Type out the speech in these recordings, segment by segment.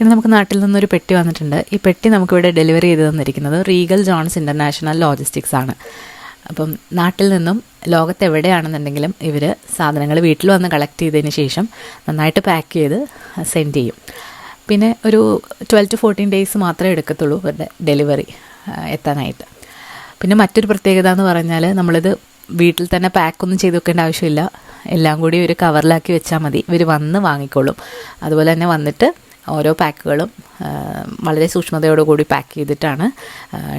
ഇന്ന് നമുക്ക് നാട്ടിൽ നിന്നൊരു പെട്ടി വന്നിട്ടുണ്ട്. ഈ പെട്ടി നമുക്കിവിടെ ഡെലിവറി ചെയ്ത് തന്നിരിക്കുന്നത് റീഗൽ ജോൺസ് ഇന്റർനാഷണൽ ലോജിസ്റ്റിക്സ് ആണ്. അപ്പം നാട്ടിൽ നിന്നും ലോകത്ത് എവിടെയാണെന്നുണ്ടെങ്കിലും ഇവർ സാധനങ്ങൾ വീട്ടിൽ വന്ന് കളക്ട് ചെയ്തതിന് ശേഷം നന്നായിട്ട് പാക്ക് ചെയ്ത് സെൻഡ് ചെയ്യും. പിന്നെ ഒരു ട്വൽവ് ടു ഫോർട്ടീൻ ഡേയ്സ് മാത്രമേ എടുക്കത്തുള്ളൂ ഇവരുടെ ഡെലിവറി എത്താനായിട്ട്. പിന്നെ മറ്റൊരു പ്രത്യേകത എന്ന് പറഞ്ഞാൽ നമ്മളിത് വീട്ടിൽ തന്നെ പാക്കൊന്നും ചെയ്ത് വെക്കേണ്ട ആവശ്യമില്ല. എല്ലാം കൂടി ഒരു കവറിലാക്കി വെച്ചാൽ മതി. ഇവർ വന്ന് വാങ്ങിക്കോളും. അതുപോലെ തന്നെ വന്നിട്ട് ഓരോ പാക്കുകളും വളരെ സൂക്ഷ്മതയോടുകൂടി പാക്ക് ചെയ്തിട്ടാണ്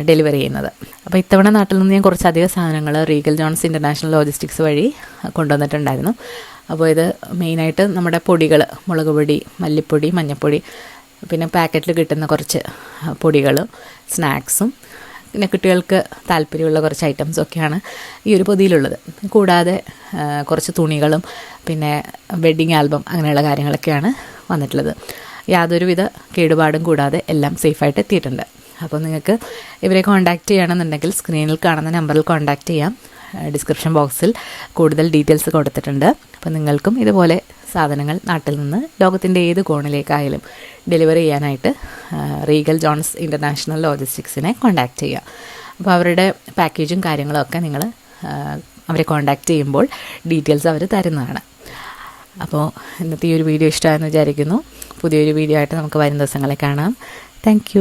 ഡെലിവറി ചെയ്യുന്നത്. അപ്പോൾ ഇത്തവണ നാട്ടിൽ നിന്ന് ഞാൻ കുറച്ചധികം സാധനങ്ങൾ റീഗൽ ജോൺസ് ഇന്റർനാഷണൽ ലോജിസ്റ്റിക്സ് വഴി കൊണ്ടുവന്നിട്ടുണ്ടായിരുന്നു. അപ്പോൾ ഇത് മെയിനായിട്ട് നമ്മുടെ പൊടികൾ മുളക് പൊടി മല്ലിപ്പൊടി മഞ്ഞൾപ്പൊടി പിന്നെ പാക്കറ്റിൽ കിട്ടുന്ന കുറച്ച് പൊടികളും സ്നാക്സും പിന്നെ കുട്ടികൾക്ക് താല്പര്യമുള്ള കുറച്ച് ഐറ്റംസ് ഒക്കെയാണ് ഈ ഒരു പൊതിയിലുള്ളത്. കൂടാതെ കുറച്ച് തുണികളും പിന്നെ വെഡ്ഡിങ് ആൽബം അങ്ങനെയുള്ള കാര്യങ്ങളൊക്കെയാണ് വന്നിട്ടുള്ളത്. യാതൊരുവിധ കേടുപാടും കൂടാതെ എല്ലാം സേഫായിട്ട് എത്തിയിട്ടുണ്ട്. അപ്പോൾ നിങ്ങൾക്ക് ഇവരെ കോൺടാക്റ്റ് ചെയ്യണമെന്നുണ്ടെങ്കിൽ സ്ക്രീനിൽ കാണുന്ന നമ്പറിൽ കോൺടാക്റ്റ് ചെയ്യാം. ഡിസ്ക്രിപ്ഷൻ ബോക്സിൽ കൂടുതൽ ഡീറ്റെയിൽസ് കൊടുത്തിട്ടുണ്ട്. അപ്പോൾ നിങ്ങൾക്കും ഇതുപോലെ സാധനങ്ങൾ നാട്ടിൽ നിന്ന് ലോകത്തിന്റെ ഏത് കോണിലേക്കായാലും ഡെലിവറി ചെയ്യാനായിട്ട് റീഗൽ ജോൺസ് ഇന്റർനാഷണൽ ലോജിസ്റ്റിക്സിനെ കോൺടാക്റ്റ് ചെയ്യുക. അപ്പോൾ അവരുടെ പാക്കേജും കാര്യങ്ങളൊക്കെ നിങ്ങൾ അവരെ കോൺടാക്റ്റ് ചെയ്യുമ്പോൾ ഡീറ്റെയിൽസ് അവർ തരുന്നതാണ്. അപ്പോൾ ഇന്നത്തെ ഈ ഒരു വീഡിയോ ഇഷ്ടമായെന്ന് വിചാരിക്കുന്നു. പുതിയൊരു വീഡിയോ ആയിട്ട് നമുക്ക് വരും ദിവസങ്ങളെ കാണാം. താങ്ക്